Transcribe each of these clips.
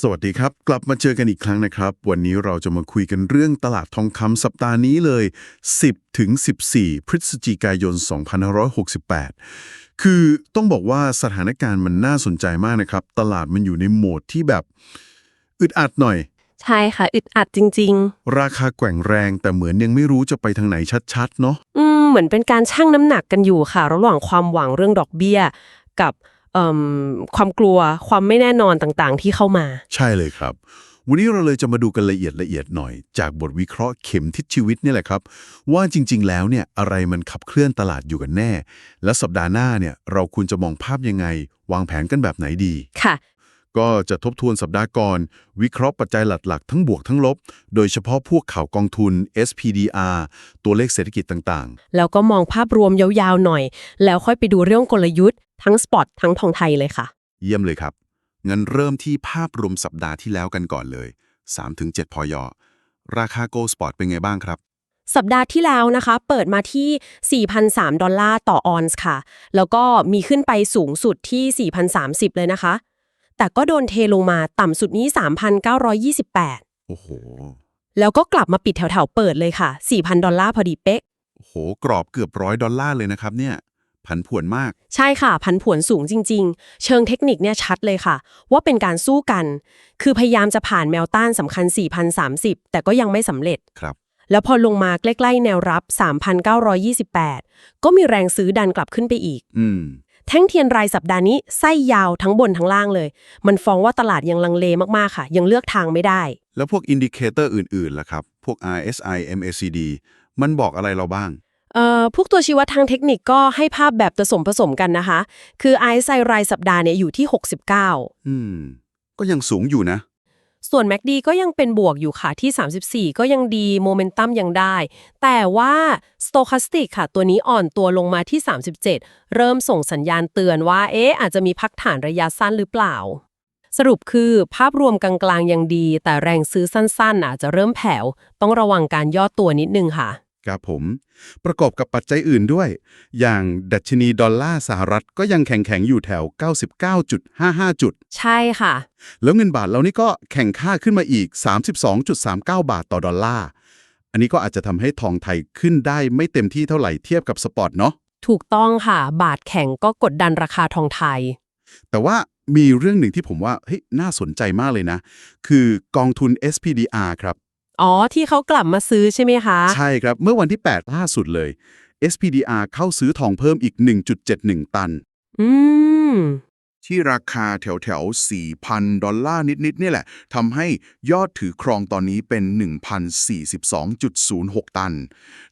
สวัสดีครับ กลับมาเจอกันอีกครั้งนะครับ วันนี้เราจะมาคุยกันเรื่องตลาดทองคำสัปดาห์นี้เลย 10 ถึง 14 พฤศจิกายน 2568 คือต้องบอกว่าสถานการณ์มันน่าสนใจมากนะครับ ตลาดมันอยู่ในโหมดที่แบบอึดอัดหน่อย ใช่ค่ะ อึดอัดจริงราคาแกว่งแรงแต่เหมือนยังไม่รู้จะไปทางไหนชัดๆ เนาะๆอืมเหมือนเป็นการชั่งน้ำหนักกันอยู่ค่ะ ระหว่างความหวังเรื่องดอกเบี้ย กับเอิ่ม ความกลัวความไม่แน่นอนต่างๆ ที่เข้ามา ใช่เลยครับ วันนี้เราเลยจะมาดูกันละเอียดละเอียดหน่อย จากบทวิเคราะห์เข็มทิศชีวิตเนี่ยแหละครับ ว่าจริง ๆ แล้วเนี่ยอะไรมันขับเคลื่อนตลาดอยู่กันแน่ และสัปดาห์หน้าเนี่ยเราควรจะมองภาพยังไง วางแผนกันแบบไหนดีค่ะก็จะทบทวนสัปดาห์ก่อน วิเคราะห์ปัจจัยหลัก ๆ ทั้งบวกทั้งลบ โดยเฉพาะพวกข่าวกองทุน SPDR ตัวเลขเศรษฐกิจต่างแล้วก็มองภาพรวมยาวๆหน่อย แล้วค่อยไปดูเรื่องกลยุทธ์ ทั้งสปอตทั้งทองไทยเลยค่ะๆเยี่ยมเลยครับ งั้นเริ่มที่ภาพรวมสัปดาห์ที่แล้วกันก่อนเลย 3-7พอยอราคาโกลสปอร์ตเป็นไงบ้างครับสัปดาห์ที่แล้วนะคะ เปิดมาที่ 4,003 ดอลลาร์ต่อออนซ์ค่ะ แล้วก็มีขึ้นไปสูงสุดที่ 4,030 เลยนะคะ แต่ก็โดนเทลงมาต่ำสุดนี้ 3,928 โอ้โห แล้วก็กลับมาปิดแถวๆ เปิดเลยค่ะ 4,000 ดอลลาร์พอดีเป๊ะ โอ้โห กรอบเกือบร้อยดอลลาร์เลยนะครับเนี่ย ผันผวนมาก ใช่ค่ะพันผวนสูงจริง ๆ เชิงเทคนิคเนี่ยชัดเลยค่ะ ว่าเป็นการสู้กัน คือพยายามจะผ่านแมวต้านสำคัญ 4,030 แต่ก็ยังไม่สำเร็จ ครับ แล้วพอลงมาใกล้ ๆ แนวรับ 3,928 ก็มีแรงซื้อดันกลับขึ้นไปอีก อืม แท่งเทียนรายสัปดาห์นี้ไส้ยาวทั้งบนทั้งล่างเลย มันฟ้องว่าตลาดยังลังเลมากๆค่ะ ยังเลือกทางไม่ได้ แล้วพวกอินดิเคเตอร์อื่นๆล่ะครับ พวก RSI MACD มันบอกอะไรเราบ้างเอ่อ พวกตัวชี้วัดทางเทคนิคก็ให้ภาพแบบผสมผสมกันนะคะ คือ RSI รายสัปดาห์เนี่ยอยู่ที่ 69 อืม ก็ยังสูงอยู่นะ ส่วน MACD ก็ยังเป็นบวกอยู่ค่ะที่ 34 ก็ยังดีโมเมนตัมยังได้ แต่ว่า Stochastic ค่ะ ตัวนี้อ่อนตัวลงมาที่ 37 เริ่มส่งสัญญาณเตือนว่า เอ๊ะ อาจจะมีพักฐานระยะสั้นหรือเปล่า สรุปคือภาพรวมกลางๆยังดี แต่แรงซื้อสั้นๆอาจจะเริ่มแผ่วต้องระวังการย่อตัวนิดนึงค่ะ ครับผม ประกอบกับปัจจัยอื่นด้วย อย่างดัชนีดอลลาร์สหรัฐก็ยังแข็งๆอยู่แถว 99.55 จุด ใช่ค่ะ แล้วเงินบาทเรานี่ก็แข่งค่าขึ้นมาอีก 32.39 บาทต่อดอลลาร์ อันนี้ก็อาจจะทำให้ทองไทยขึ้นได้ไม่เต็มที่เท่าไหร่เทียบกับสปอร์ตเนาะ ถูกต้องค่ะ บาทแข็งก็กดดันราคาทองไทย แต่ว่ามีเรื่องหนึ่งที่ผมว่าเฮ้ยน่าสนใจมากเลยนะ คือกองทุน SPDR ครับ อ๋อ ที่เขากลับมาซื้อใช่ไหมคะ ใช่ครับ เมื่อวันที่ 8 ล่าสุดเลย SPDR เข้าซื้อทองเพิ่มอีก 1.71 ตัน อืม ที่ราคาแถวแถวๆ4,000 ดอลลาร์นิด ๆ นี่แหละทำให้ยอดถือครองตอนนี้เป็น 1,042.06 ตัน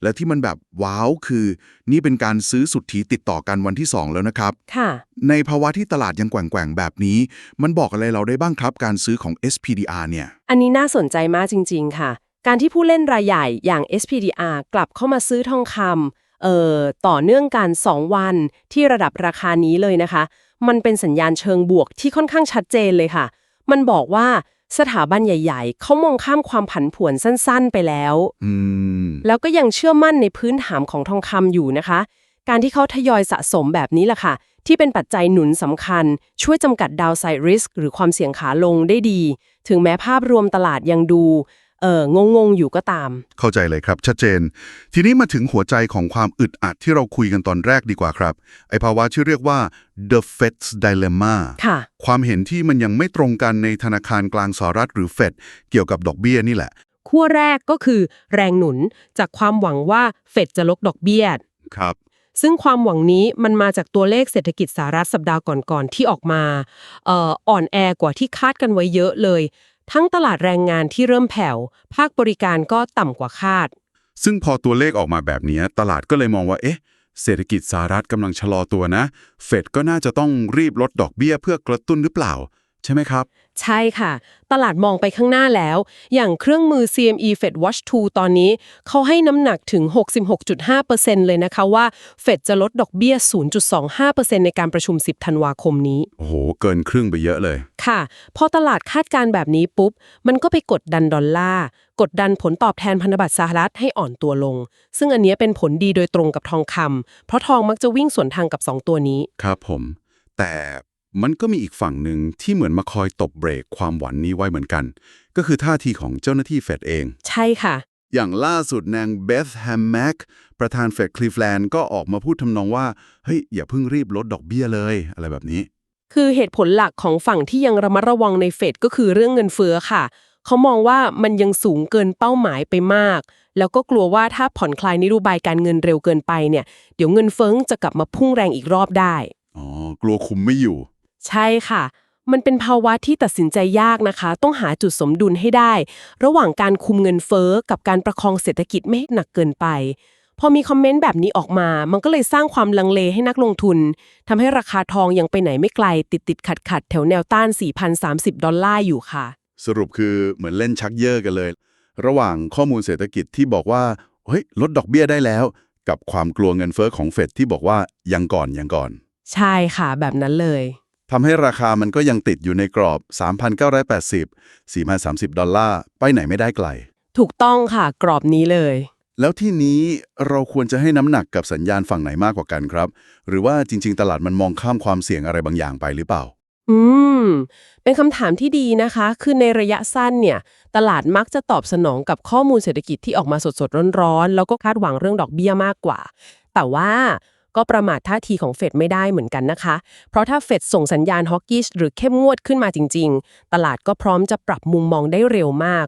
และที่มันแบบว้าวคือ นี่เป็นการซื้อสุทธิติดต่อกันวันที่ 2 แล้วนะครับ ค่ะ ในภาวะที่ตลาดยังแกว่ง ๆ แบบนี้ มันบอกอะไรเราได้บ้างครับการซื้อของ SPDR เนี่ย อันนี้น่าสนใจมากจริง ๆ ค่ะ การที่ผู้เล่นรายใหญ่อย่าง SPDR กลับเข้ามาซื้อทองคำเอ่อต่อเนื่องกัน 2 วันที่ระดับราคานี้เลยนะคะ มันเป็นสัญญาณเชิงบวกที่ค่อนข้างชัดเจนเลยค่ะ มันบอกว่าสถาบันใหญ่ ๆ เขามองข้ามความผันผวนสั้น ๆ ไปแล้วอืมแล้วก็ยังเชื่อมั่นในพื้นฐานของทองคำอยู่นะคะ การที่เขาทยอยสะสมแบบนี้แหละค่ะ ที่เป็นปัจจัยหนุนสำคัญ ช่วยจำกัด downside risk หรือความเสี่ยงขาลงได้ดี ถึงแม้ภาพรวมตลาดยังดู เอ่องงงๆอยู่ก็ตาม เข้าใจเลยครับ ชัดเจน ทีนี้มาถึงหัวใจของความอึดอัดที่เราคุยกันตอนแรกดีกว่าครับ ไอภาวะที่เรียกว่า the Fed's dilemma ค่ะ ความเห็นที่มันยังไม่ตรงกันในธนาคารกลางสหรัฐหรือเฟดเกี่ยวกับดอกเบี้ยนี่แหละ ขั้วแรกก็คือแรงหนุนจากความหวังว่าเฟดจะลดดอกเบี้ย ครับ ซึ่งความหวังนี้มันมาจากตัวเลขเศรษฐกิจสหรัฐสัปดาห์ก่อนๆที่ออกมาเอ่ออ่อนแอกว่าที่คาดกันไว้เยอะเลย ทั้งตลาดแรงงานที่เริ่มแผ่ว ภาคบริการก็ต่ำกว่าคาด ซึ่งพอตัวเลขออกมาแบบนี้ ตลาดก็เลยมองว่า เอ๊ะ เศรษฐกิจสหรัฐกำลังชะลอตัวนะ เฟดก็น่าจะต้องรีบลดดอกเบี้ยเพื่อกระตุ้นหรือเปล่า ใช่ไหมครับ ใช่ค่ะ ตลาดมองไปข้างหน้าแล้ว อย่างเครื่องมือ CME Fed Watch 2 ตอนนี้ เขาให้น้ำหนักถึง 66.5%เลยนะคะว่า เฟดจะลดดอกเบี้ย 0.25%ในการประชุม 10 ธันวาคมนี้ โอ้โห เกินครึ่งไปเยอะเลย ค่ะ พอตลาดคาดการณ์แบบนี้ปุ๊บ มันก็ไปกดดันดอลลาร์ กดดันผลตอบแทนพันธบัตรสหรัฐให้อ่อนตัวลง ซึ่งอันเนี้ยเป็นผลดีโดยตรงกับทองคำเพราะทองมักจะวิ่งสวนทางกับ 2 ตัวนี้ ครับผม แต่ มันก็มีอีกฝั่งหนึ่งที่เหมือนมาคอยตบเบรกความหวังนี้ไว้เหมือนกัน ก็คือท่าทีของเจ้าหน้าที่เฟดเอง ใช่ค่ะ อย่างล่าสุดนางเบธแฮมแม็กประธานเฟดคลีฟแลนด์ก็ออกมาพูดทำนองว่า เฮ้ย อย่าเพิ่งรีบลดดอกเบี้ยเลย อะไรแบบนี้ คือเหตุผลหลักของฝั่งที่ยังระมัดระวังในเฟดก็คือเรื่องเงินเฟ้อค่ะ เขามองว่ามันยังสูงเกินเป้าหมายไปมาก แล้วก็กลัวว่าถ้าผ่อนคลายนโยบายการเงินเร็วเกินไปเนี่ย เดี๋ยวเงินเฟ้อจะกลับมาพุ่งแรงอีกรอบได้ อ๋อ กลัวคุมไม่อยู่ ใช่ค่ะ มันเป็นภาวะที่ตัดสินใจยากนะคะ ต้องหาจุดสมดุลให้ได้ ระหว่างการคุมเงินเฟ้อกับการประคองเศรษฐกิจไม่ให้หนักเกินไป พอมีคอมเมนต์แบบนี้ออกมา มันก็เลยสร้างความลังเลให้นักลงทุนทำให้ราคาทองยังไปไหนไม่ไกล ติดติดขัดขัดๆแถวแนวต้าน 4,030 ดอลลาร์อยู่ค่ะ สรุปคือเหมือนเล่นชักเยอะกันเลย ระหว่างข้อมูลเศรษฐกิจที่บอกว่าเฮ้ยลดดอกเบี้ยได้แล้ว กับความกลัวเงินเฟ้อของเฟดที่บอกว่ายังก่อนยังก่อน ใช่ค่ะแบบนั้นเลย ทำให้ราคามันก็ยังติดอยู่ในกรอบ 3,980 4,030 ดอลลาร์ ไปไหนไม่ได้ไกล ถูกต้องค่ะกรอบนี้เลย แล้วที่นี้เราควรจะให้น้ำหนักกับสัญญาณฝั่งไหนมากกว่ากันครับ หรือว่าจริง ๆ ตลาดมันมองข้ามความเสี่ยงอะไรบางอย่างไปหรือเปล่า อืม เป็นคำถามที่ดีนะคะ คือในระยะสั้นเนี่ย ตลาดมักจะตอบสนองกับข้อมูลเศรษฐกิจที่ออกมาสดๆร้อนๆ แล้วก็คาดหวังเรื่องดอกเบี้ยมากกว่า แต่ว่า ก็ประมาทท่าทีของเฟดไม่ได้เหมือนกันนะคะ เพราะถ้าเฟดส่งสัญญาณฮอกกิชหรือเข้มงวดขึ้นมาจริง ๆ ตลาดก็พร้อมจะปรับมุมมองได้เร็วมาก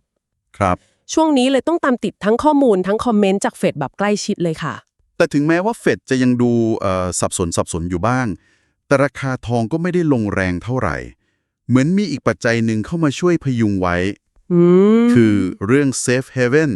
ครับ ช่วงนี้เลยต้องตามติดทั้งข้อมูลทั้งคอมเมนต์จากเฟดแบบใกล้ชิดเลยค่ะ แต่ถึงแม้ว่าเฟดจะยังดูเอ่อสับสนสับสนอยู่บ้าง แต่ราคาทองก็ไม่ได้ลงแรงเท่าไหร่ เหมือนมีอีกปัจจัยหนึ่งเข้ามาช่วยพยุงไว้อืมคือเรื่อง Safe Haven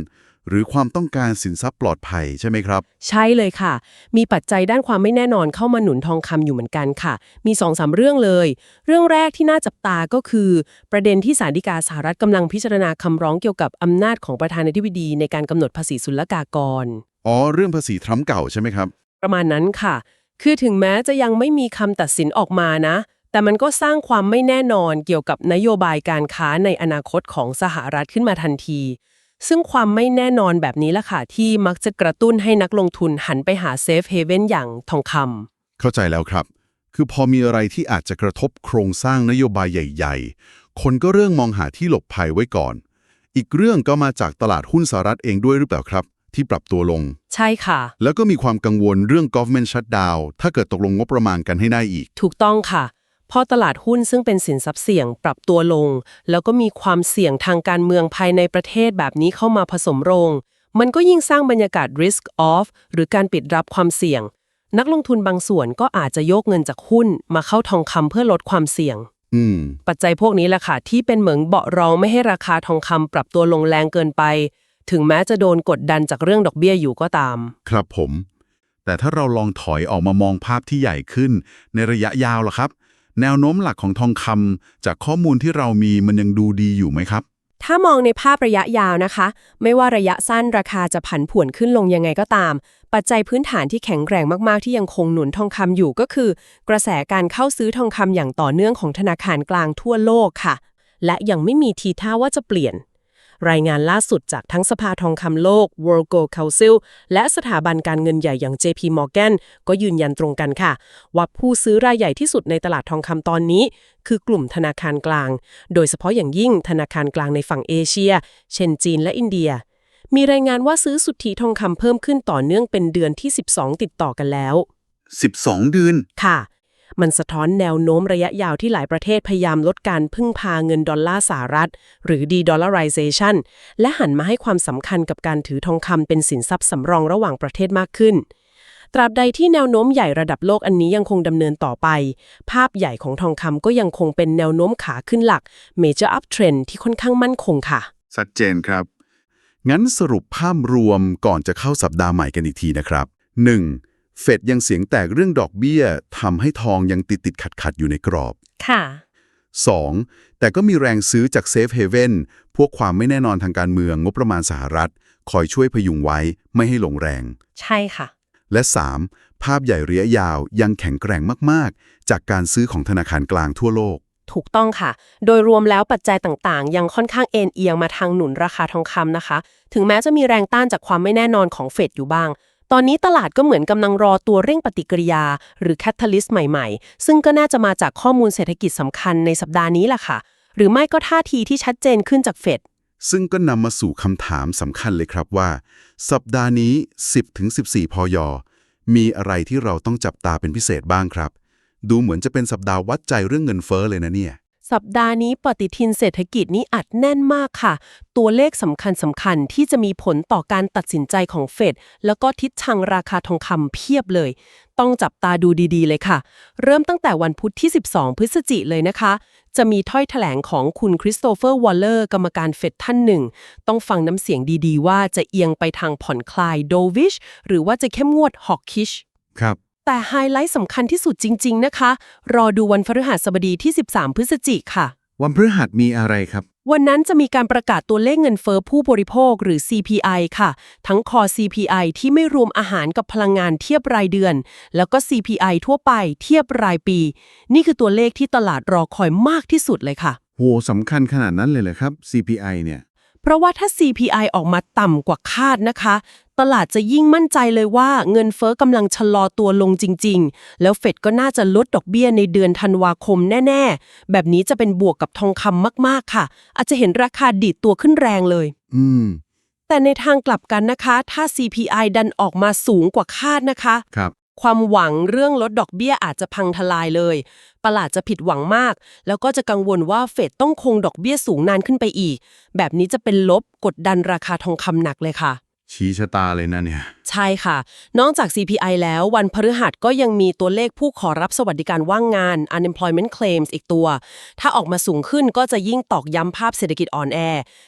หรือความต้องการสินทรัพย์ปลอดภัยใช่ไหมครับ ใช่เลยค่ะ มีปัจจัยด้านความไม่แน่นอนเข้ามาหนุนทองคำอยู่เหมือนกันค่ะ มี2อสาเรื่องเลย เรื่องแรกที่น่าจับตาก็คือ ประเด็นที่ศาลฎีกาสหรัฐกำลังพิจารณาคำร้องเกี่ยวกับอำนาจของประธานาธิบดีในการกำหนดภาษีศุลกากร อ๋อ เรื่องภาษีทรัมป์เก่าใช่ไหมครับ ประมาณนั้นค่ะ คือถึงแม้จะยังไม่มีคำตัดสินออกมานะ แต่มันก็สร้างความไม่แน่นอนเกี่ยวกับนโยบายการค้าในอนาคตของสหรัฐขึ้นมาทันที ซึ่งความไม่แน่นอนแบบนี้ละค่ะที่มักจะกระตุ้นให้นักลงทุนหันไปหาเซฟเฮเว่นอย่างทองคำเข้าใจแล้วครับ คือพอมีอะไรที่อาจจะกระทบโครงสร้างนโยบายใหญ่ ๆ คนก็เรื่องมองหาที่หลบภัยไว้ก่อน อีกเรื่องก็มาจากตลาดหุ้นสหรัฐเองด้วยหรือเปล่าครับ ที่ปรับตัวลง ใช่ค่ะ แล้วก็มีความกังวลเรื่อง government shutdown ถ้าเกิดตกลงงบประมาณกันให้ได้อีก ถูกต้องค่ะ พอตลาดหุ้นซึ่งเป็นสินทรัพย์เสี่ยงปรับตัวลง แล้วก็มีความเสี่ยงทางการเมืองภายในประเทศแบบนี้เข้ามาผสมโรง มันก็ยิ่งสร้างบรรยากาศ risk off หรือการปิดรับความเสี่ยง นักลงทุนบางส่วนก็อาจจะโยกเงินจากหุ้นมาเข้าทองคำเพื่อลดความเสี่ยงอืมปัจจัยพวกนี้แหละค่ะที่เป็นเหมือนเบาะรองไม่ให้ราคาทองคำปรับตัวลงแรงเกินไป ถึงแม้จะโดนกดดันจากเรื่องดอกเบี้ยอยู่ก็ตาม ครับผม แต่ถ้าเราลองถอยออกมามองภาพที่ใหญ่ขึ้นในระยะยาวล่ะครับ แนวโน้มหลักของทองคำจากข้อมูลที่เรามีมันยังดูดีอยู่ไหมครับ ถ้ามองในภาพระยะยาวนะคะ ไม่ว่าระยะสั้นราคาจะผันผวนขึ้นลงยังไงก็ตาม ปัจจัยพื้นฐานที่แข็งแกร่งมากๆ ที่ยังคงหนุนทองคำอยู่ก็คือ กระแสการเข้าซื้อทองคำอย่างต่อเนื่องของธนาคารกลางทั่วโลกค่ะ และยังไม่มีทีท่าว่าจะเปลี่ยน รายงานล่าสุดจากทั้งสภาทองคำโลก World Gold Council และสถาบันการเงินใหญ่อย่าง JP Morgan ก็ยืนยันตรงกันค่ะ ว่าผู้ซื้อรายใหญ่ที่สุดในตลาดทองคำตอนนี้ คือกลุ่มธนาคารกลาง โดยเฉพาะอย่างยิ่งธนาคารกลางในฝั่งเอเชีย เช่นจีนและอินเดียมีรายงานว่าซื้อสุทธิทองคำเพิ่มขึ้นต่อเนื่องเป็นเดือนที่ 12 ติดต่อกันแล้ว 12 เดือน ค่ะ มันสะท้อนแนวโน้มระยะยาวที่หลายประเทศพยายามลดการพึ่งพาเงินดอลลาร์สหรัฐ หรือ de-dollarization และหันมาให้ความสำคัญกับการถือทองคำเป็นสินทรัพย์สำรองระหว่างประเทศมากขึ้น ตราบใดที่แนวโน้มใหญ่ระดับโลกอันนี้ยังคงดำเนินต่อไป ภาพใหญ่ของทองคำก็ยังคงเป็นแนวโน้มขาขึ้นหลัก major uptrend ที่ค่อนข้างมั่นคงค่ะชัดเจนครับ งั้นสรุปภาพรวมก่อนจะเข้าสัปดาห์ใหม่กันอีกทีนะครับ 1. เฟดยังเสียงแตกเรื่องดอกเบี้ยทำให้ทองยังติดติดขัดขัดๆอยู่ในกรอบ ค่ะ 2. แต่ก็มีแรงซื้อจากเซฟเฮเว่นพวกความไม่แน่นอนทางการเมืองงบประมาณสหรัฐ คอยช่วยพยุงไว้ไม่ให้หลงแรง ใช่ค่ะ และ 3. ภาพใหญ่ระยะยาวยังแข็งแกร่งมาก ๆ จากการซื้อของธนาคารกลางทั่วโลก ถูกต้องค่ะ โดยรวมแล้วปัจจัยต่างๆ ยังค่อนข้างเอ็นเอียงมาทางหนุนราคาทองคำนะคะ ถึงแม้จะมีแรงต้านจากความไม่แน่นอนของเฟดอยู่บ้าง ตอนนี้ตลาดก็เหมือนกำลังรอตัวเร่งปฏิกิริยา หรือแคตตาลิสต์ใหม่ๆ ซึ่งก็น่าจะมาจากข้อมูลเศรษฐกิจสำคัญในสัปดาห์นี้แหละค่ะ หรือไม่ก็ท่าทีที่ชัดเจนขึ้นจากเฟดซึ่งก็นำมาสู่คำถามสำคัญเลยครับว่า สัปดาห์นี้ 10-14 พย มีอะไรที่เราต้องจับตาเป็นพิเศษบ้างครับ ดูเหมือนจะเป็นสัปดาห์วัดใจเรื่องเงินเฟ้อเลยนะเนี่ย สัปดาห์นี้ปฏิทินเศรษฐกิจนี้อัดแน่นมากค่ะ ตัวเลขสำคัญสำคัญที่จะมีผลต่อการตัดสินใจของเฟดแล้วก็ทิศทางราคาทองคำเพียบเลย ต้องจับตาดูดีๆ เลยค่ะ เริ่มตั้งแต่วันพุธที่ 12 พฤศจิเลยนะคะ จะมีถ้อยแถลงของคุณคริสโตเฟอร์วอลเลอร์กรรมการเฟดท่านหนึ่ง ต้องฟังน้ำเสียงดีๆ ว่าจะเอียงไปทางผ่อนคลายโดวิชหรือว่าจะเข้มงวดฮอกคิชครับ แต่ไฮไลท์สำคัญที่สุดจริง ๆ นะคะ รอดูวันพฤหัสบดีที่ 13 พฤศจิกค่ะ วันพฤหัสมีอะไรครับ วันนั้นจะมีการประกาศตัวเลขเงินเฟอ้อผู้บริโภคหรือ CPI ค่ะ ทั้งคอ CPI ที่ไม่รวมอาหารกับพลังงานเทียบรายเดือน แล้วก็ CPI ทั่วไปเทียบรายปี นี่คือตัวเลขที่ตลาดรอคอยมากที่สุดเลยค่ะ โหสำคัญขนาดนั้นเลยเหรอครับ CPI เนี่ย เพราะว่าถ้า CPI ออกมาต่ำกว่าคาดนะคะ ตลาดจะยิ่งมั่นใจเลยว่าเงินเฟอ้อกำลังชะลอตัวลงจริง ๆ แล้วเฟดก็น่าจะลดดอกเบี้ยในเดือนธันวาคมแน่ ๆ แบบนี้จะเป็นบวกกับทองคำมากๆค่ะ อาจจะเห็นราคาดีดตัวขึ้นแรงเลย อืม แต่ในทางกลับกันนะคะ ถ้า CPI ดันออกมาสูงกว่าคาดนะคะ ครับ ความหวังเรื่องลดดอกเบี้ยอาจจะพังทลายเลย ประหลาดจะผิดหวังมาก แล้วก็จะกังวลว่าเฟดต้องคงดอกเบี้ยสูงนานขึ้นไปอีก แบบนี้จะเป็นลบกดดันราคาทองคำหนักเลยค่ะ ชี้ชะตาเลยนะเนี่ย ใช่ค่ะ นอกจาก CPI แล้ววันพฤหัสก็ยังมีตัวเลขผู้ขอรับสวัสดิการว่างงาน unemployment claims อีกตัว ถ้าออกมาสูงขึ้นก็จะยิ่งตอกย้ำภาพเศรษฐกิจอ่อนแอ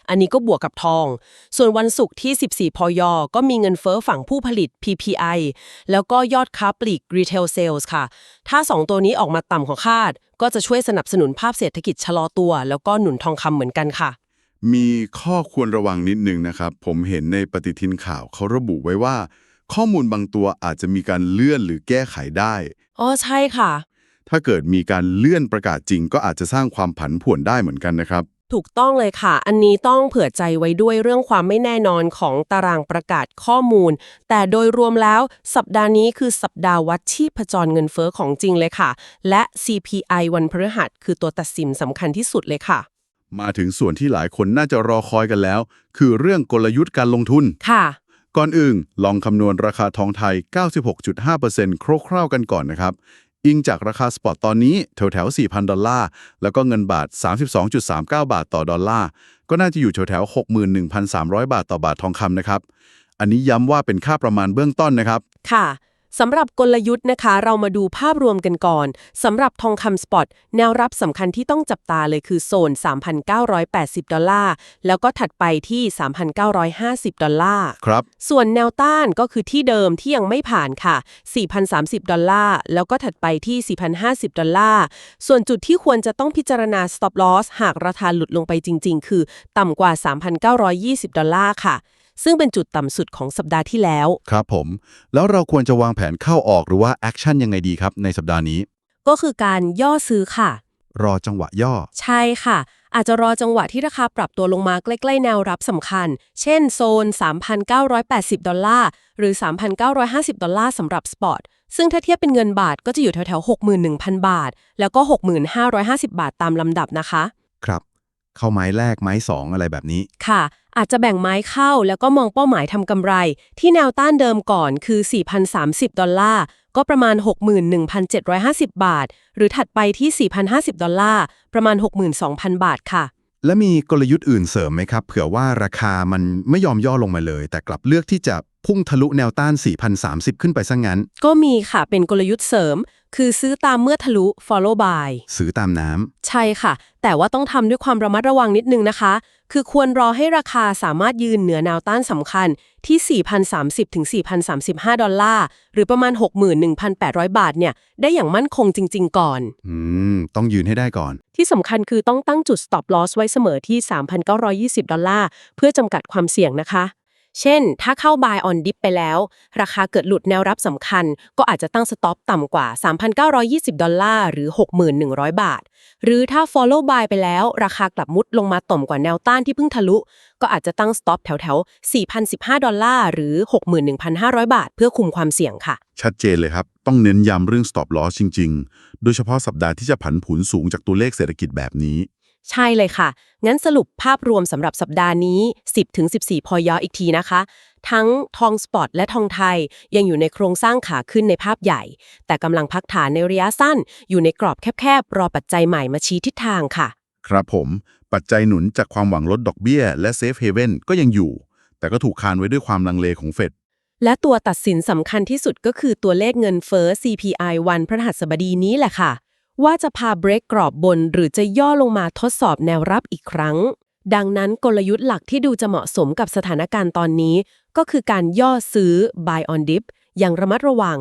อันนี้ก็บวกกับทอง ส่วนวันศุกร์ที่ 14 พย ก็มีเงินเฟ้อฝั่งผู้ผลิต PPI แล้วก็ยอดค้าปลีก retail sales ค่ะ ถ้า 2 ตัวนี้ออกมาต่ำของคาด ก็จะช่วยสนับสนุนภาพเศรษฐกิจชะลอตัว แล้วก็หนุนทองคำเหมือนกันค่ะ มีข้อควรระวังนิดนึงนะครับ ผมเห็นในปฏิทินข่าวเขาระบุไว้ว่า ข้อมูลบางตัวอาจจะมีการเลื่อนหรือแก้ไขได้ อ๋อใช่ค่ะ ถ้าเกิดมีการเลื่อนประกาศจริง ก็อาจจะสร้างความผันผวนได้เหมือนกันนะครับ ถูกต้องเลยค่ะ อันนี้ต้องเผื่อใจไว้ด้วยเรื่องความไม่แน่นอนของตารางประกาศข้อมูล แต่โดยรวมแล้วสัปดาห์นี้คือสัปดาห์วัดชีพจรเงินเฟ้อของจริงเลยค่ะ และ CPI วันพฤหัสคือตัวตัดสินสำคัญที่สุดเลยค่ะ มาถึงส่วนที่หลายคนน่าจะรอคอยกันแล้ว คือเรื่องกลยุทธ์การลงทุน ค่ะ ก่อนอื่น ลองคำนวณราคาทองไทย 96.5%คร่าวๆกันก่อนนะครับ อิงจากราคาสปอตตอนนี้แถวๆ 4,000 ดอลลาร์ แล้วก็เงินบาท 32.39 บาทต่อดอลลาร์ ก็น่าจะอยู่แถวๆ 61,300 บาทต่อบาททองคำนะครับ อันนี้ย้ำว่าเป็นค่าประมาณเบื้องต้นนะครับ ค่ะ สำหรับกลยุทธ์นะคะ เรามาดูภาพรวมกันก่อนสำหรับทองคำสปอต แนวรับสำคัญที่ต้องจับตาเลยคือโซน 3,980 ดอลลาร์ แล้วก็ถัดไปที่ 3,950 ดอลลาร์ ครับ ส่วนแนวต้านก็คือที่เดิมที่ยังไม่ผ่านค่ะ 4,030 ดอลลาร์ แล้วก็ถัดไปที่ 4,050 ดอลลาร์ ส่วนจุดที่ควรจะต้องพิจารณา stop loss หากราคาหลุดลงไปจริง ๆ คือต่ำกว่า 3,920 ดอลลาร์ค่ะ ซึ่งเป็นจุดต่ำสุดของสัปดาห์ที่แล้ว ครับผม แล้วเราควรจะวางแผนเข้าออกหรือว่าแอคชั่นยังไงดีครับในสัปดาห์นี้ ก็คือการย่อซื้อค่ะ รอจังหวะย่อ ใช่ค่ะ อาจจะรอจังหวะที่ราคาปรับตัวลงมาใกล้ๆแนวรับสำคัญ เช่นโซน 3,980 ดอลลาร์ หรือ 3,950 ดอลลาร์สำหรับสปอตซึ่งถ้าเทียบเป็นเงินบาทก็จะอยู่แถวๆ61,000 บาท แล้วก็ 6550 บาทตามลำดับนะคะ ครับ เข้าไม้แรกไม้สองอะไรแบบนี้ ค่ะ อาจจะแบ่งไม้เข้าแล้วก็มองเป้าหมายทำกำไร ที่แนวต้านเดิมก่อนคือ 4,030 ดอลลาร์ ก็ประมาณ 61,750 บาท หรือถัดไปที่ 4,050 ดอลลาร์ ประมาณ 62,000 บาทค่ะ และมีกลยุทธ์อื่นเสริมไหมครับ เผื่อว่าราคามันไม่ยอมย่อลงมาเลย แต่กลับเลือกที่จะพุ่งทะลุแนวต้าน 4,030 ขึ้นไปซะงั้น ก็มีค่ะ เป็นกลยุทธ์เสริม คือซื้อตามเมื่อทะลุ follow by ซื้อตามน้ใช่ค่ะ แต่ว่าต้องทำด้วยความระมัดระวังนิดนึงนะคะ คือควรรอให้ราคาสามารถยืนเหนือแนวต้านสำคัญที่ 4,030ถึง4,035 ดอลลาร์ หรือประมาณ 61,800 บาทเนี่ย ได้อย่างมั่นคงจริง ๆ ก่อนำอืม ต้องยืนให้ได้ก่อน ที่สำคัญคือต้องตั้งจุด stop loss ไว้เสมอที่ 3,920 ดอลลาร์ เพื่อจำกัดความเสี่ยงนะคะ เช่น ถ้าเข้า buy on dip ไปแล้ว ราคาเกิดหลุดแนวรับสำคัญ ก็อาจจะตั้งสต็อปต่ำกว่า 3,920 ดอลลาร์ หรือ 6,100 บาท หรือถ้า follow buy ไปแล้ว ราคากลับมุดลงมาต่ำกว่าแนวต้านที่เพิ่งทะลุ ก็อาจจะตั้งสต็อปแถวๆ4,015 ดอลลาร์ หรือ 61,500 บาท เพื่อคุมความเสี่ยงค่ะ ชัดเจนเลยครับ ต้องเน้นย้ำเรื่อง stop loss จริง ๆ โดยเฉพาะสัปดาห์ที่จะผันผวนสูงจากตัวเลขเศรษฐกิจแบบนี้ ใช่เลยค่ะ งั้นสรุปภาพรวมสำหรับสัปดาห์นี้ 10-14 พอยออีกทีนะคะ ทั้งทองสปอตและทองไทย ยังอยู่ในโครงสร้างขาขึ้นในภาพใหญ่ แต่กำลังพักฐานในระยะสั้น อยู่ในกรอบแคบๆ รอปัจจัยใหม่มาชี้ทิศทางค่ะ ครับผม ปัจจัยหนุนจากความหวังลดดอกเบี้ย และเซฟเฮเว่นก็ยังอยู่ แต่ก็ถูกคานไว้ด้วยความลังเลของเฟดและตัวตัดสินสำคัญที่สุดก็คือตัวเลขเงินเฟ้อ CPI วันพฤหัสบดีนี้แหละค่ะ ว่าจะพาเบรกกรอบบนหรือจะย่อลงมาทดสอบแนวรับอีกครั้ง ดังนั้นกลยุทธ์หลักที่ดูจะเหมาะสมกับสถานการณ์ตอนนี้ ก็คือการย่อซื้อ buy on dip อย่างระมัดระวัง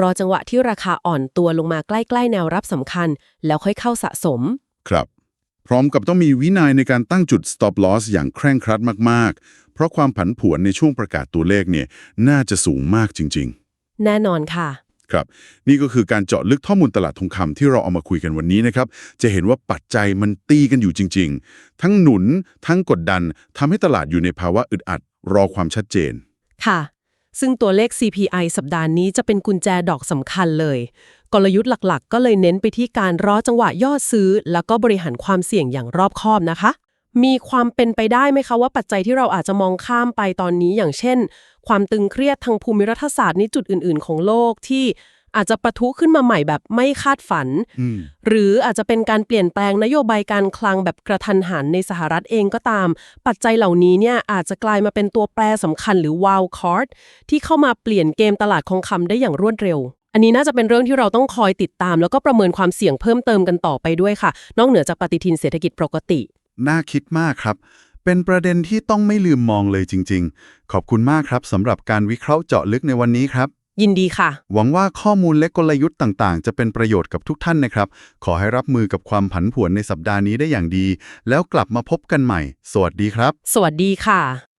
รอจังหวะที่ราคาอ่อนตัวลงมาใกล้ ๆ แนวรับสำคัญ แล้วค่อยเข้าสะสม ครับ พร้อมกับต้องมีวินัยในการตั้งจุด stop loss อย่างเคร่งครัดมากๆ เพราะความผันผวนในช่วงประกาศตัวเลขเนี่ยน่าจะสูงมากจริง ๆ แน่นอนค่ะ ครับ นี่ก็คือการเจาะลึกข้อมูลตลาดทองคำที่เราเอามาคุยกันวันนี้นะครับ จะเห็นว่าปัจจัยมันตีกันอยู่จริง ๆ ทั้งหนุน ทั้งกดดันทำให้ตลาดอยู่ในภาวะอึดอัด รอความชัดเจน ค่ะ ซึ่งตัวเลข CPI สัปดาห์นี้จะเป็นกุญแจดอกสำคัญเลย กลยุทธ์หลักๆ ก็เลยเน้นไปที่การรอจังหวะย่อซื้อ แล้วก็บริหารความเสี่ยงอย่างรอบคอบนะคะ มีความเป็นไปได้ไหมคะว่าปัจจัยที่เราอาจจะมองข้ามไปตอนนี้ อย่างเช่น ความตึงเครียดทางภูมิรัฐศาสตร์ในจุดอื่น ๆ ของโลกที่อาจจะประทุขึ้นมาใหม่แบบไม่คาดฝันอืมหรืออาจจะเป็นการเปลี่ยนแปลงนโยบายการคลังแบบกระทันหันในสหรัฐเองก็ตาม ปัจจัยเหล่านี้เนี่ยอาจจะกลายมาเป็นตัวแปรสำคัญหรือ wild card ที่เข้ามาเปลี่ยนเกมตลาดทองคำได้อย่างรวดเร็ว อันนี้น่าจะเป็นเรื่องที่เราต้องคอยติดตาม แล้วก็ประเมินความเสี่ยงเพิ่มเติมกันต่อไปด้วยค่ะ นอกเหนือจากปฏิทินเศรษฐกิจปกติ น่าคิดมากครับ เป็นประเด็นที่ต้องไม่ลืมมองเลยจริง ๆ ขอบคุณมากครับสำหรับการวิเคราะห์เจาะลึกในวันนี้ครับ ยินดีค่ะ หวังว่าข้อมูลและกลยุทธ์ต่างๆ จะเป็นประโยชน์กับทุกท่านนะครับ ขอให้รับมือกับความผันผวนในสัปดาห์นี้ได้อย่างดี แล้วกลับมาพบกันใหม่ สวัสดีครับ สวัสดีค่ะ